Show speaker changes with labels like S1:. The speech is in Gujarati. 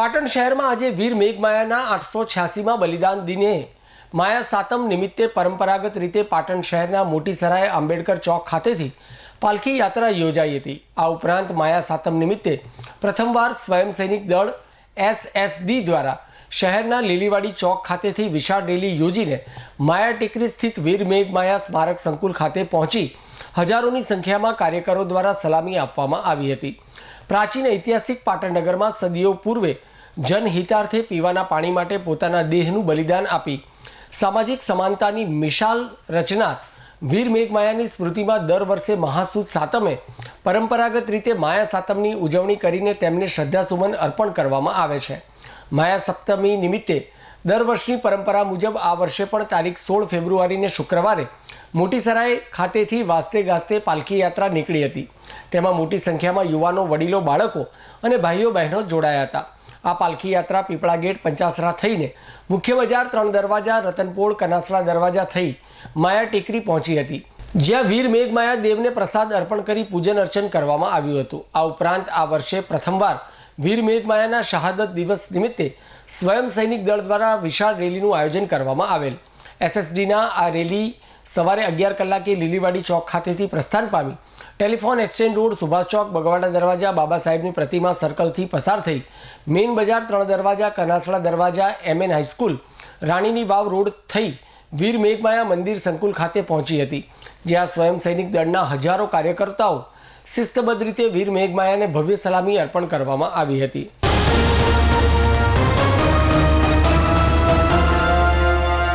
S1: પાટણ શહેરમાં આજે વીર મેઘમાયાના આઠસો છ્યાસીમાં બલિદાન દિને માયા સાતમ નિમિત્તે પરંપરાગત રીતે પાટણ શહેરના મોટી સરાય આંબેડકર ચોક ખાતેથી પાલખી યાત્રા યોજાઈ હતી. આ ઉપરાંત માયા સાતમ નિમિત્તે પ્રથમવાર સ્વયં સૈનિક દળ એસએસડી દ્વારા શહેરના લીલીવાડી ચોક ખાતેથી વિશાળ રેલી યોજીને માયા ટેકરી સ્થિત વીર મેઘમાયા સ્મારક સંકુલ ખાતે પહોંચી હજારોની સંખ્યામાં કાર્યકરો દ્વારા સલામી આપવામાં આવી હતી. પ્રાચીન ઐતિહાસિક પાટણનગરમાં સદીઓ પૂર્વે જનહિતાર્થે પીવાના પાણી માટે પોતાના દેહનું બલિદાન આપી સામાજિક સમાનતાની મિશાલ રચનાર વીર મેઘમાયાની સ્મૃતિમાં દર વર્ષે મહાસુદ સાતમે પરંપરાગત રીતે માયા સાતમની ઉજવણી કરીને તેમને શ્રદ્ધાસુમન અર્પણ કરવામાં આવે છે. માયા સપ્તમી નિમિત્તે દર વર્ષની પરંપરા મુજબ આ વર્ષે પણ તારીખ સોળ ફેબ્રુઆરીને શુક્રવારે મોટી સરાય ખાતેથી વાસ્તે ગાસ્તે પાલખી યાત્રા નીકળી હતી. તેમાં મોટી સંખ્યામાં યુવાનો, વડીલો, બાળકો અને ભાઈઓ, બહેનો જોડાયા હતા. આ પાલખી યાત્રા પીપળા ગેટ પંચાસરા થઈને મુખ્ય બજાર ત્રણ દરવાજા, રતનપોળ, કનાસરા દરવાજા થઈ માયા ટેકરી પહોંચી હતી. જ્યાં વીર મેઘમાયા દેવને પ્રસાદ અર્પણ કરી પૂજન અર્ચન કરવામાં આવ્યું હતું. આ ઉપરાંત આ વર્ષે પ્રથમવાર વીર મેઘમાયાના શહાદત દિવસ નિમિત્તે સ્વયં સૈનિક દળ દ્વારા વિશાળ રેલીનું આયોજન કરવામાં આવેલ. એસએસડીના આ રેલી સવારે અગિયાર કલાકે લીલીવાડી ચોક ખાતેથી પ્રસ્થાન પામી. ટેલિફોન એક્સચેન્જ રોડ, સુભાષ ચોક, બગવાડા દરવાજા, બાબા સાહેબની પ્રતિમા સર્કલથી પસાર થઈ. મેઇન બજાર, ત્રણ દરવાજા, કનાસડા દરવાજા એમએન હાઈસ્કૂલ રાણીની વાવ રોડ થઈ વીર મેઘમાયા મંદિર સંકુલ ખાતે પહોંચી હતી, જ્યાં સ્વયં સૈનિક દળના હજારો કાર્યકર્તાઓ શિસ્તબદ્ધ રીતે વીર મેઘમાયાને ભવ્ય સલામી અર્પણ કરવામાં આવી હતી.